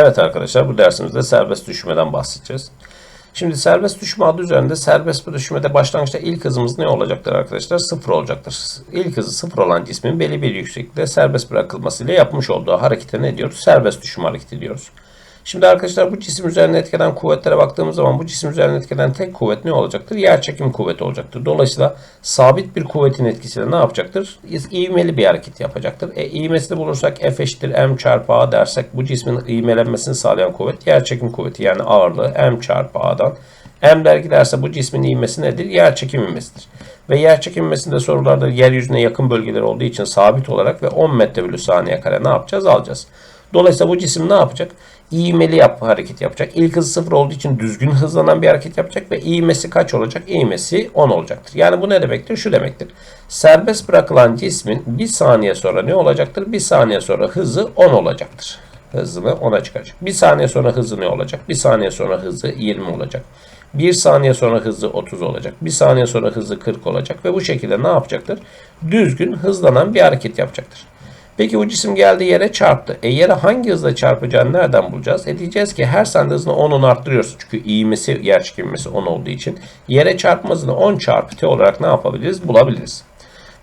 Evet arkadaşlar bu dersimizde serbest düşmeden bahsedeceğiz. Şimdi serbest düşme adı üzerinde serbest düşmede başlangıçta ilk hızımız ne olacaktır arkadaşlar? Sıfır olacaktır. İlk hızı sıfır olan cismin belli bir yükseklikte serbest bırakılmasıyla yapmış olduğu harekete ne diyoruz? Serbest düşme hareketi diyoruz. Şimdi arkadaşlar bu cisim üzerine etkilenen kuvvetlere baktığımız zaman bu cisim üzerine etkilenen tek kuvvet ne olacaktır? Yer çekim kuvveti olacaktır. Dolayısıyla sabit bir kuvvetin etkisiyle ne yapacaktır? İğmeli bir hareket yapacaktır. E, ivmesini bulursak F eşittir M çarpı A dersek bu cismin ivmelenmesini sağlayan kuvvet yer çekim kuvveti yani ağırlığı M çarpı A'dan. M'ler giderse bu cismin ivmesi nedir? Yer çekim ivmesidir. Ve yer çekim ivmesinde sorularda yeryüzüne yakın bölgeler olduğu için sabit olarak ve 10 metre bölü saniye kare ne yapacağız? Alacağız. Dolayısıyla bu cisim ne yapacak? İğmeli yap, hareket yapacak. İlk hızı sıfır olduğu için düzgün hızlanan bir hareket yapacak ve iğmesi kaç olacak? İğmesi 10 olacaktır. Yani bu ne demektir? Şu demektir. Serbest bırakılan cismin bir saniye sonra ne olacaktır? Bir saniye sonra hızı 10 olacaktır. Hızını 10'a çıkacak. Bir saniye sonra hızı ne olacak? Bir saniye sonra hızı 20 olacak. Bir saniye sonra hızı 30 olacak. Bir saniye sonra hızı 40 olacak. Ve bu şekilde ne yapacaktır? Düzgün hızlanan bir hareket yapacaktır. Peki bu cisim geldi yere çarptı. E yere hangi hızla çarpacağını nereden bulacağız? E diyeceğiz ki her saniye hızını 10'un arttırıyorsun. Çünkü ivmesi, yer çekilmesi 10 olduğu için. Yere çarpma hızını 10 çarpı t olarak ne yapabiliriz? Bulabiliriz.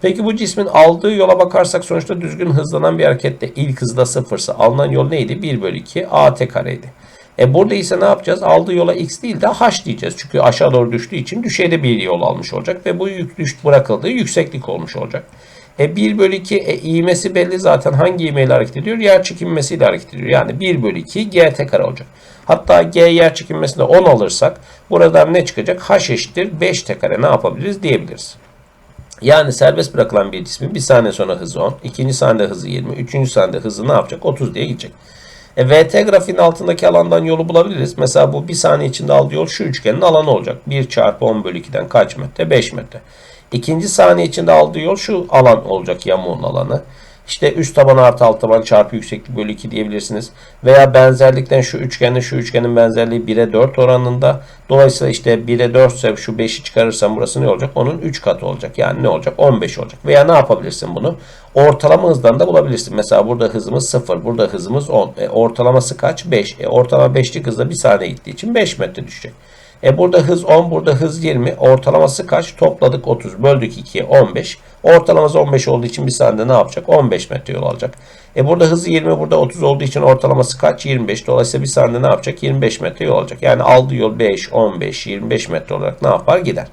Peki bu cismin aldığı yola bakarsak sonuçta düzgün hızlanan bir harekette ilk hızda sıfırsa alınan yol neydi? 1 bölü 2 at kareydi. E burada ise ne yapacağız? Aldığı yola x değil de h diyeceğiz. Çünkü aşağı doğru düştüğü için düşeyde bir yol almış olacak ve bu yük düş bırakıldığı yükseklik olmuş olacak. E 1 bölü 2 e, ivmesi belli zaten hangi ivmeyle hareket ediyor? Yer çekilmesiyle hareket ediyor. Yani 1 bölü 2 gt kare olacak. Hatta g yer çekilmesinde 10 alırsak buradan ne çıkacak? h eşittir 5 t kare ne yapabiliriz diyebiliriz. Yani serbest bırakılan bir cismin bir saniye sonra hızı 10, ikinci saniyede hızı 20, üçüncü saniyede hızı ne yapacak? 30 diye gidecek. E, VT grafiğinin altındaki alandan yolu bulabiliriz. Mesela bu bir saniye içinde aldığı yol şu üçgenin alanı olacak. 1 çarpı 10 bölü 2'den kaç metre? 5 metre. İkinci saniye içinde aldığı yol şu alan olacak yamuğun alanı. İşte üst taban artı alt taban çarpı yükseklik bölü 2 diyebilirsiniz. Veya benzerlikten şu üçgenle şu üçgenin benzerliği 1'e 4 oranında. Dolayısıyla işte 1'e 4 ise şu 5'i çıkarırsam burası ne olacak? Onun 3 katı olacak. Yani ne olacak? 15 olacak. Veya ne yapabilirsin bunu? Ortalama hızdan da bulabilirsin. Mesela burada hızımız 0. Burada hızımız 10. E, ortalaması kaç? 5. E, ortalama 5'lik hızla 1 saniye gittiği için 5 metre düşecek. E burada hız 10, burada hız 20. Ortalaması kaç? Topladık 30. Böldük 2'ye 15. Ortalaması 15 olduğu için bir saniyede ne yapacak? 15 metre yol alacak. E burada hızı 20, burada 30 olduğu için ortalaması kaç? 25. Dolayısıyla bir saniyede ne yapacak? 25 metre yol alacak. Yani aldığı yol 5, 15, 25 metre olarak ne yapar? Gider.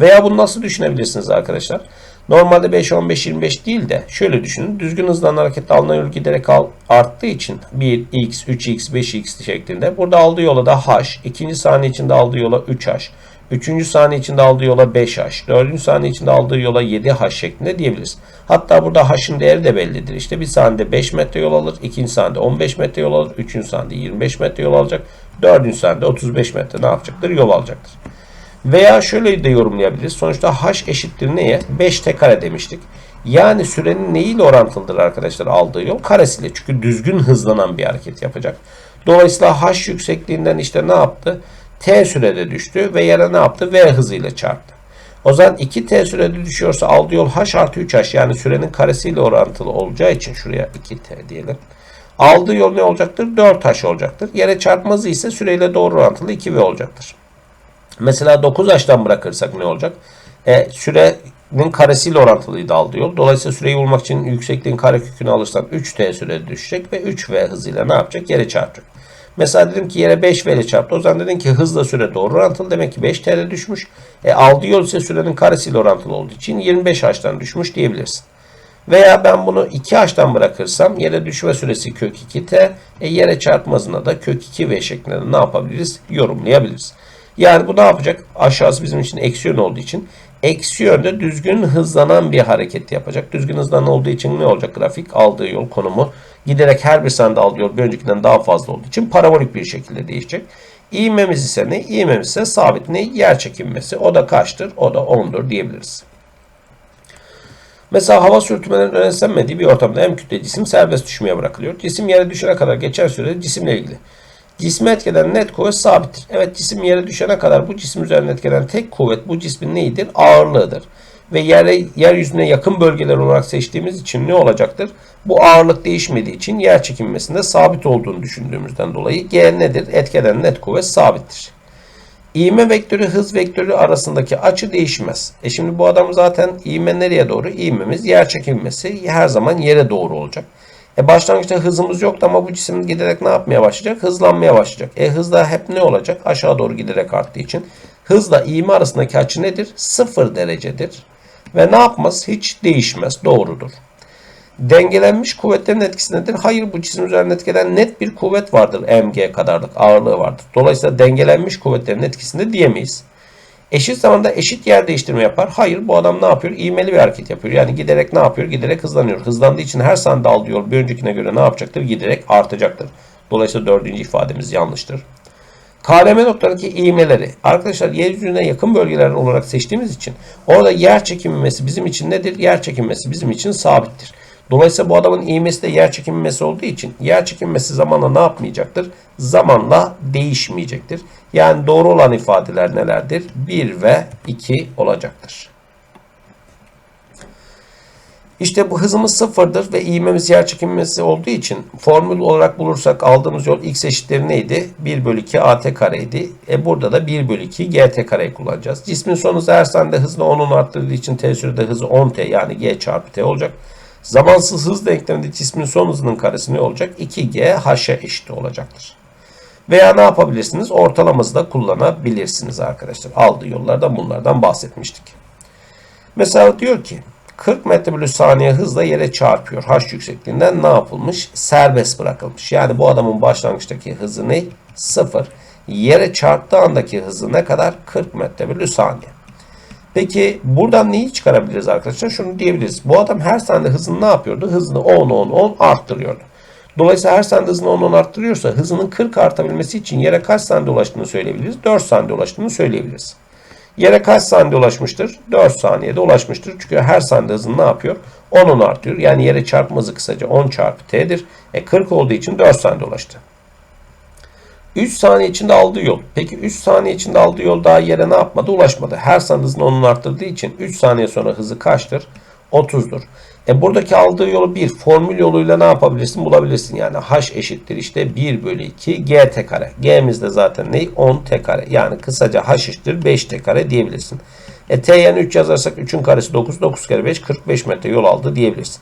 Veya bunu nasıl düşünebilirsiniz arkadaşlar? Normalde 5, 15, 25 değil de şöyle düşünün. Düzgün hızdan harekette alınan yol giderek arttığı için 1, x, 3x, 5x şeklinde. Burada aldığı yola da h. ikinci saniye içinde aldığı yola 3h. Üçüncü saniye içinde aldığı yola 5h. Dördüncü saniye içinde aldığı yola 7h şeklinde diyebiliriz. Hatta burada h'ın değeri de bellidir. İşte bir saniyede 5 metre yol alır. ikinci saniyede 15 metre yol alır. Üçüncü saniyede 25 metre yol alacak. Dördüncü saniyede 35 metre ne yapacaktır? Yol alacaktır. Veya şöyle de yorumlayabiliriz. Sonuçta h eşittir neye? 5 t kare demiştik. Yani sürenin neyiyle orantılıdır arkadaşlar aldığı yol? Karesiyle. Çünkü düzgün hızlanan bir hareket yapacak. Dolayısıyla h yüksekliğinden işte ne yaptı? t sürede düştü ve yere ne yaptı? v hızıyla çarptı. O zaman 2t sürede düşüyorsa aldığı yol h artı 3h yani sürenin karesiyle orantılı olacağı için şuraya 2t diyelim. Aldığı yol ne olacaktır? 4h olacaktır. Yere çarpmazı ise süreyle doğru orantılı 2v olacaktır. Mesela 9 H'tan bırakırsak ne olacak? E, sürenin karesiyle orantılıydı aldığı yol. Dolayısıyla süreyi bulmak için yüksekliğin karekökünü alırsan 3t sürede düşecek ve 3v hızıyla ne yapacak? Yere çarpacak. Mesela dedim ki yere 5v ile çarptı. O zaman dedim ki hızla süre doğru orantılı. Demek ki 5 t'de düşmüş. E, aldığı yol ise sürenin karesiyle orantılı olduğu için 25 h'tan düşmüş diyebilirsin. Veya ben bunu 2 h'tan bırakırsam yere düşme süresi kök 2t. E, yere çarpma hızına da kök 2v şeklinde ne yapabiliriz? Yorumlayabiliriz. Yani bu ne yapacak? Aşağısı bizim için eksi yön olduğu için eksi yönde düzgün hızlanan bir hareket yapacak. Düzgün hızlanan olduğu için ne olacak? Grafik aldığı yol konumu giderek her bir saniyede aldığı yol bir öncekinden daha fazla olduğu için parabolik bir şekilde değişecek. İğmemiz ise ne? İğmemiz ise sabit ne? Yer çekinmesi. O da kaçtır? O da 10'dur diyebiliriz. Mesela hava sürtünmelerinin önemsenmediği bir ortamda hem kütle cisim serbest düşmeye bırakılıyor. Cisim yere düşene kadar geçen sürede cisimle ilgili. Cismi etkilenen net kuvvet sabittir. Evet cisim yere düşene kadar bu cisim üzerine etkilenen tek kuvvet bu cismin neyidir? Ağırlığıdır. ve yere, yeryüzüne yakın bölgeler olarak seçtiğimiz için ne olacaktır? Bu ağırlık değişmediği için yer çekilmesinde sabit olduğunu düşündüğümüzden dolayı G nedir? Etkeden net kuvvet sabittir. İğme vektörü hız vektörü arasındaki açı değişmez. E şimdi bu adam zaten ivme nereye doğru? İğmemiz yer çekilmesi her zaman yere doğru olacak. E başlangıçta hızımız yoktu ama bu cisim giderek ne yapmaya başlayacak? Hızlanmaya başlayacak. E hızda hep ne olacak? Aşağı doğru giderek arttığı için. Hızla ivme arasındaki açı nedir? Sıfır derecedir. Ve ne yapmaz? Hiç değişmez. Doğrudur. Dengelenmiş kuvvetlerin etkisi nedir? Hayır bu cisim üzerinde etkilenen net bir kuvvet vardır. mg kadarlık ağırlığı vardır. Dolayısıyla dengelenmiş kuvvetlerin etkisinde diyemeyiz. Eşit zamanda eşit yer değiştirme yapar. Hayır bu adam ne yapıyor? İğmeli bir hareket yapıyor. Yani giderek ne yapıyor? Giderek hızlanıyor. Hızlandığı için her saniye aldığı yol bir öncekine göre ne yapacaktır? Giderek artacaktır. Dolayısıyla dördüncü ifademiz yanlıştır. KLM noktalarındaki iğmeleri arkadaşlar yeryüzüne yakın bölgeler olarak seçtiğimiz için orada yer çekilmesi bizim için nedir? Yer çekilmesi bizim için sabittir. Dolayısıyla bu adamın ivmesi de yer çekilmesi olduğu için yer çekilmesi zamanla ne yapmayacaktır? Zamanla değişmeyecektir. Yani doğru olan ifadeler nelerdir? 1 ve 2 olacaktır. İşte bu hızımız sıfırdır ve ivmemiz yer çekilmesi olduğu için formül olarak bulursak aldığımız yol x eşittir neydi? 1 bölü 2 at kareydi. E burada da 1 bölü 2 gt kareyi kullanacağız. Cismin son hızı her saniyede hızını 10'un arttırdığı için t sürede hızı 10t yani g çarpı t olacak. Zamansız hız denkleminde cismin son hızının karesi ne olacak? 2g h'a eşit olacaktır. Veya ne yapabilirsiniz? Ortalaması da kullanabilirsiniz arkadaşlar. Aldığı yollardan bunlardan bahsetmiştik. Mesela diyor ki 40 metre bölü saniye hızla yere çarpıyor. H yüksekliğinden ne yapılmış? Serbest bırakılmış. Yani bu adamın başlangıçtaki hızı ne? 0. Yere çarptığı andaki hızı ne kadar? 40 metre bölü saniye. Peki buradan neyi çıkarabiliriz arkadaşlar? Şunu diyebiliriz. Bu adam her saniye hızını ne yapıyordu? Hızını 10 10 10 arttırıyordu. Dolayısıyla her saniye hızını 10 10 arttırıyorsa hızının 40 artabilmesi için yere kaç saniyede ulaştığını söyleyebiliriz? 4 saniyede ulaştığını söyleyebiliriz. Yere kaç saniyede ulaşmıştır? 4 saniyede ulaşmıştır. Çünkü her saniyede hızını ne yapıyor? 10 10 artıyor. Yani yere çarpma hızı kısaca 10 çarpı t'dir. E 40 olduğu için 4 saniyede ulaştı. 3 saniye içinde aldığı yol. Peki 3 saniye içinde aldığı yol daha yere ne yapmadı? Ulaşmadı. Her saniye hızını onun arttırdığı için 3 saniye sonra hızı kaçtır? 30'dur. E buradaki aldığı yolu bir formül yoluyla ne yapabilirsin? Bulabilirsin. Yani h eşittir işte 1 bölü 2 gt kare. G'miz de zaten ne? 10 t kare. Yani kısaca h eşittir 5 t kare diyebilirsin. E t yani 3 yazarsak 3'ün karesi 9. 9 kere 5 45 metre yol aldı diyebilirsin.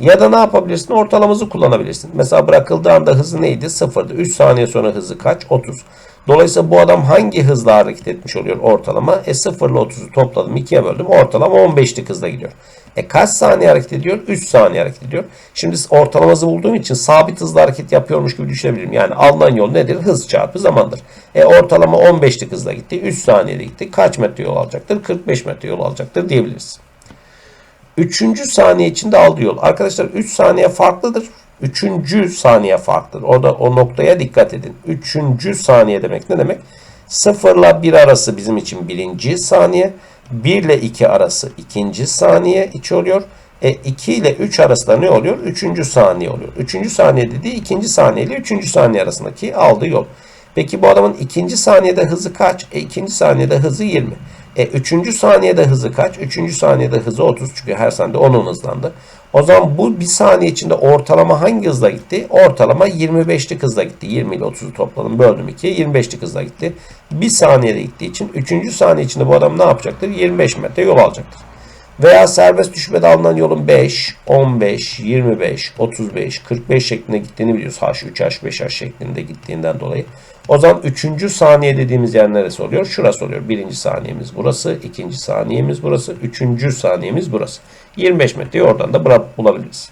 Ya da ne yapabilirsin? Ortalaması kullanabilirsin. Mesela bırakıldığı anda hızı neydi? Sıfırdı. 3 saniye sonra hızı kaç? 30. Dolayısıyla bu adam hangi hızla hareket etmiş oluyor ortalama? E 0 ile 30'u topladım 2'ye böldüm. Ortalama 15'lik hızla gidiyor. E kaç saniye hareket ediyor? 3 saniye hareket ediyor. Şimdi ortalaması bulduğum için sabit hızla hareket yapıyormuş gibi düşünebilirim. Yani alınan yol nedir? Hız çarpı zamandır. E ortalama 15'lik hızla gitti. 3 saniyede gitti. Kaç metre yol alacaktır? 45 metre yol alacaktır diyebiliriz. Üçüncü saniye içinde aldığı yol. Arkadaşlar 3 saniye farklıdır. Üçüncü saniye farklıdır. Orada o noktaya dikkat edin. Üçüncü saniye demek ne demek? 0 ile 1 arası bizim için birinci saniye. 1 ile 2 arası ikinci saniye içi oluyor. E 2 ile 3 arasında ne oluyor? Üçüncü saniye oluyor. Üçüncü saniye dediği ikinci saniye ile üçüncü saniye arasındaki aldığı yol. Peki bu adamın ikinci saniyede hızı kaç? E ikinci saniyede hızı 20. E, üçüncü saniyede hızı kaç? Üçüncü saniyede hızı 30 çünkü her saniyede 10 hızlandı. O zaman bu bir saniye içinde ortalama hangi hızla gitti? Ortalama 25'lik hızla gitti. 20 ile 30'u topladım böldüm 2'ye 25'lik hızla gitti. Bir saniyede gittiği için üçüncü saniye içinde bu adam ne yapacaktır? 25 metre yol alacaktır. Veya serbest düşmede alınan yolun 5, 15, 25, 35, 45 şeklinde gittiğini biliyoruz. H3, H5, H şeklinde gittiğinden dolayı. O zaman 3. saniye dediğimiz yer neresi oluyor? Şurası oluyor. Birinci saniyemiz burası, ikinci saniyemiz burası, üçüncü saniyemiz burası. 25 metreyi oradan da bulabiliriz.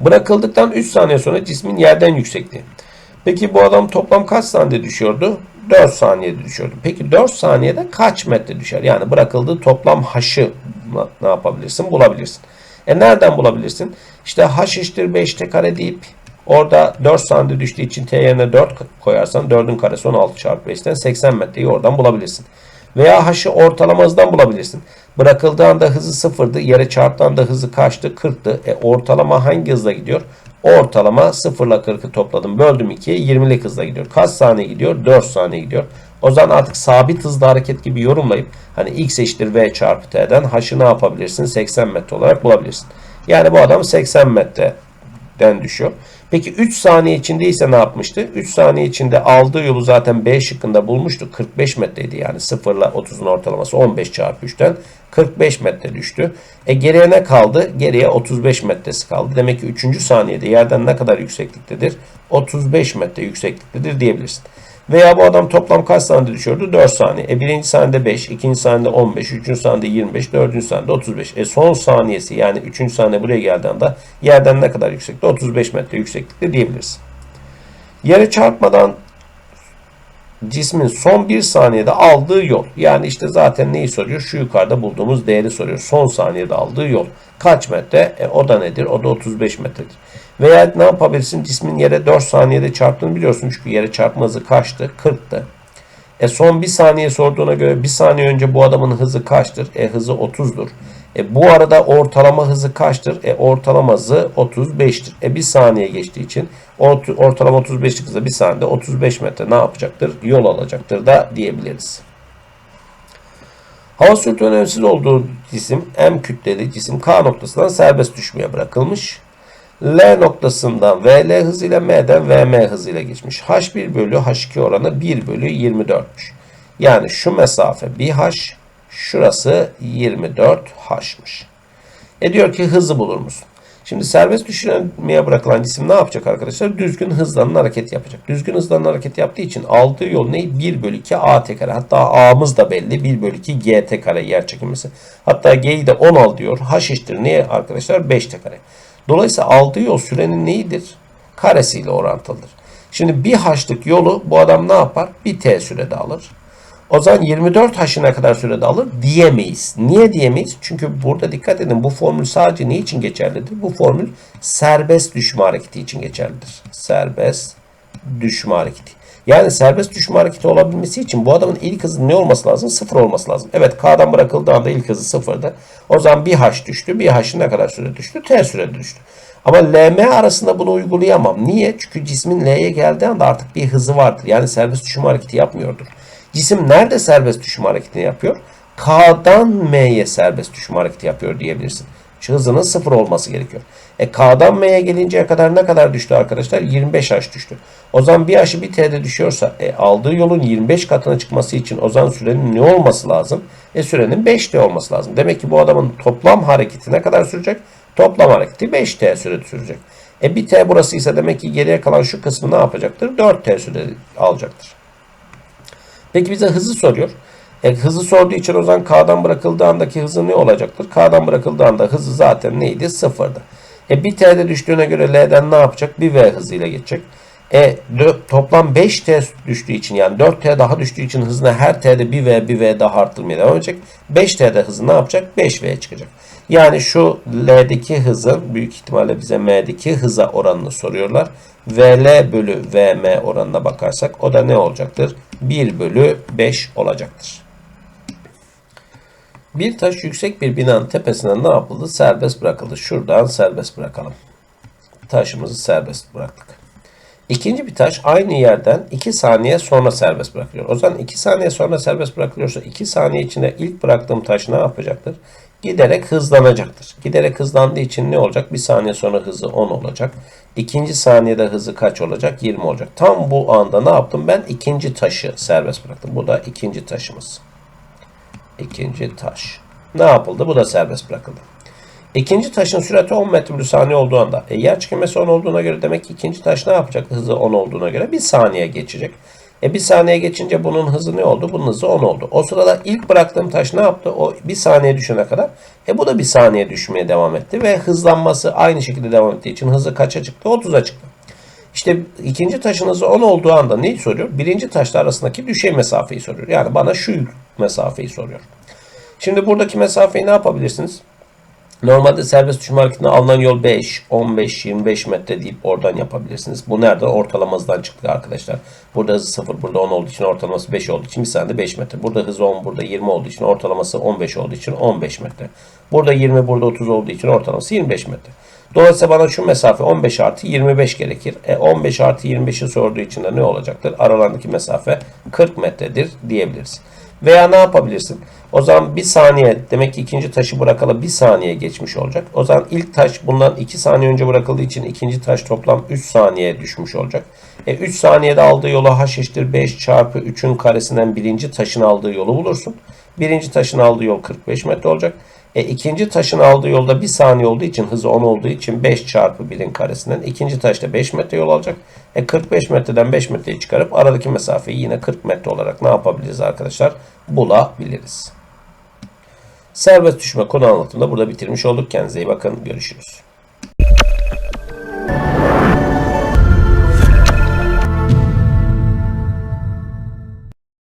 Bırakıldıktan 3 saniye sonra cismin yerden yüksekliği. Peki bu adam toplam kaç saniyede düşüyordu? 4 saniyede düşüyordu. Peki 4 saniyede kaç metre düşer? Yani bırakıldığı toplam h'ı ne yapabilirsin? Bulabilirsin. E nereden bulabilirsin? İşte h eşittir 5 t kare deyip orada 4 saniyede düştüğü için t yerine 4 koyarsan 4'ün karesi 16 çarpı 5'ten 80 metreyi oradan bulabilirsin. Veya h'ı ortalama hızdan bulabilirsin. Bırakıldığı anda hızı sıfırdı. Yere çarptığı anda hızı kaçtı? 40'tı. E ortalama hangi hızla gidiyor? Ortalama 0 ile 40'ı topladım. Böldüm 2'ye 20'lik hızla gidiyor. Kaç saniye gidiyor? 4 saniye gidiyor. O zaman artık sabit hızlı hareket gibi yorumlayıp hani x eşittir v çarpı t'den h'ı ne yapabilirsin? 80 metre olarak bulabilirsin. Yani bu adam 80 metreden düşüyor. Peki 3 saniye içinde ise ne yapmıştı? 3 saniye içinde aldığı yolu zaten B şıkkında bulmuştu. 45 metreydi yani 0 ile 30'un ortalaması 15 çarpı 3'ten 45 metre düştü. E geriye ne kaldı? Geriye 35 metresi kaldı. Demek ki 3. saniyede yerden ne kadar yüksekliktedir? 35 metre yüksekliktedir diyebilirsin. Veya bu adam toplam kaç saniyede düşüyordu? 4 saniye. E birinci saniyede 5, ikinci saniyede 15, üçüncü saniyede 25, dördüncü saniyede 35. E son saniyesi yani üçüncü saniye buraya geldiği anda yerden ne kadar yüksekte? 35 metre yükseklikte diyebiliriz. Yere çarpmadan cismin son bir saniyede aldığı yol. Yani işte zaten neyi soruyor? Şu yukarıda bulduğumuz değeri soruyor. Son saniyede aldığı yol. Kaç metre? E, o da nedir? O da 35 metredir. Veya ne yapabilirsin? Cismin yere 4 saniyede çarptığını biliyorsun. Çünkü yere çarpma hızı kaçtı? 40'tı. E son bir saniye sorduğuna göre bir saniye önce bu adamın hızı kaçtır? E hızı 30'dur. E bu arada ortalama hızı kaçtır? E ortalama hızı 35'tir. E bir saniye geçtiği için ortalama 35'lik hızla bir saniyede 35 metre ne yapacaktır? Yol alacaktır da diyebiliriz. Hava sürtü önemsiz olduğu cisim M kütleli cisim K noktasından serbest düşmeye bırakılmış. L noktasından VL hızıyla M'den VM hızıyla geçmiş. H1 bölü H2 oranı 1 bölü 24'müş. Yani şu mesafe 1H, şurası 24H'mış. E diyor ki hızı bulur musun? Şimdi serbest düşürmeye bırakılan cisim ne yapacak arkadaşlar? Düzgün hızlanan hareket yapacak. Düzgün hızlanan hareket yaptığı için aldığı yol ne? 1 bölü 2 AT kare. Hatta A'mız da belli. 1 bölü 2 GT kare yer çekilmesi. Hatta G'yi de 10 al diyor. H eşittir neye arkadaşlar? 5T kare. Dolayısıyla aldığı yol sürenin neyidir? Karesiyle orantılıdır. Şimdi bir haçlık yolu bu adam ne yapar? Bir t sürede alır. O zaman 24 haşına kadar sürede alır diyemeyiz. Niye diyemeyiz? Çünkü burada dikkat edin bu formül sadece ne için geçerlidir? Bu formül serbest düşme hareketi için geçerlidir. Serbest düşme hareketi. Yani serbest düşme hareketi olabilmesi için bu adamın ilk hızı ne olması lazım? Sıfır olması lazım. Evet K'dan bırakıldığı anda ilk hızı sıfırdı. O zaman bir H düştü. Bir H'ın ne kadar süre düştü? T süre düştü. Ama LM arasında bunu uygulayamam. Niye? Çünkü cismin L'ye geldiği anda artık bir hızı vardır. Yani serbest düşme hareketi yapmıyordur. Cisim nerede serbest düşme hareketini yapıyor? K'dan M'ye serbest düşme hareketi yapıyor diyebilirsin. Hızının sıfır olması gerekiyor. E K'dan M'ye gelinceye kadar ne kadar düştü arkadaşlar? 25 H düştü. O zaman bir H'ı bir T'de düşüyorsa e, aldığı yolun 25 katına çıkması için o zaman sürenin ne olması lazım? E sürenin 5T olması lazım. Demek ki bu adamın toplam hareketi ne kadar sürecek? Toplam hareketi 5T süre sürecek. E bir T burası ise demek ki geriye kalan şu kısmı ne yapacaktır? 4T süre alacaktır. Peki bize hızı soruyor. E, hızı sorduğu için o zaman K'dan bırakıldığı andaki hızı ne olacaktır? K'dan bırakıldığı anda hızı zaten neydi? Sıfırdı. E bir T'de düştüğüne göre L'den ne yapacak? Bir V hızıyla geçecek. E toplam 5T düştüğü için yani 4T daha düştüğü için hızına her T'de bir V bir V daha arttırmaya devam edecek. 5T'de hızı ne yapacak? 5V çıkacak. Yani şu L'deki hızın büyük ihtimalle bize M'deki hıza oranını soruyorlar. VL bölü VM oranına bakarsak o da ne olacaktır? 1 bölü 5 olacaktır. Bir taş yüksek bir binanın tepesinden ne yapıldı? Serbest bırakıldı. Şuradan serbest bırakalım. Taşımızı serbest bıraktık. İkinci bir taş aynı yerden 2 saniye sonra serbest bırakılıyor. O zaman 2 saniye sonra serbest bırakılıyorsa 2 saniye içinde ilk bıraktığım taş ne yapacaktır? Giderek hızlanacaktır. Giderek hızlandığı için ne olacak? Bir saniye sonra hızı 10 olacak. İkinci saniyede hızı kaç olacak? 20 olacak. Tam bu anda ne yaptım? Ben ikinci taşı serbest bıraktım. Bu da ikinci taşımız. İkinci taş. Ne yapıldı? Bu da serbest bırakıldı. İkinci taşın sürati 10 metre bölü saniye olduğu anda e, yer çekilmesi 10 olduğuna göre demek ki ikinci taş ne yapacak? Hızı 10 olduğuna göre bir saniye geçecek. E bir saniye geçince bunun hızı ne oldu? Bunun hızı 10 oldu. O sırada ilk bıraktığım taş ne yaptı? O bir saniye düşene kadar. E bu da bir saniye düşmeye devam etti ve hızlanması aynı şekilde devam ettiği için hızı kaça çıktı? 30'a çıktı. İşte ikinci taşın hızı 10 olduğu anda neyi soruyor? Birinci taşla arasındaki düşey mesafeyi soruyor. Yani bana şu mesafeyi soruyor. Şimdi buradaki mesafeyi ne yapabilirsiniz? Normalde serbest düşme hareketine alınan yol 5, 15, 25 metre deyip oradan yapabilirsiniz. Bu nerede? Ortalama hızdan çıktı arkadaşlar. Burada hızı 0, burada 10 olduğu için ortalaması 5 olduğu için bir saniyede 5 metre. Burada hızı 10, burada 20 olduğu için ortalaması 15 olduğu için 15 metre. Burada 20, burada 30 olduğu için ortalaması 25 metre. Dolayısıyla bana şu mesafe 15 artı 25 gerekir. E 15 artı 25'i sorduğu için de ne olacaktır? Aralarındaki mesafe 40 metredir diyebiliriz. Veya ne yapabilirsin? O zaman bir saniye demek ki ikinci taşı bırakalı bir saniye geçmiş olacak. O zaman ilk taş bundan 2 saniye önce bırakıldığı için ikinci taş toplam 3 saniye düşmüş olacak. E 3 saniyede aldığı yolu h eşittir 5 çarpı 3'ün karesinden birinci taşın aldığı yolu bulursun. Birinci taşın aldığı yol 45 metre olacak. E ikinci taşın aldığı yolda 1 saniye olduğu için hızı 10 olduğu için 5 çarpı 1'in karesinden ikinci taşta 5 metre yol alacak. E 45 metreden 5 metreyi çıkarıp aradaki mesafeyi yine 40 metre olarak ne yapabiliriz arkadaşlar? Bulabiliriz. Serbest düşme konu anlatımında burada bitirmiş olduk. Kendinize iyi bakın. Görüşürüz.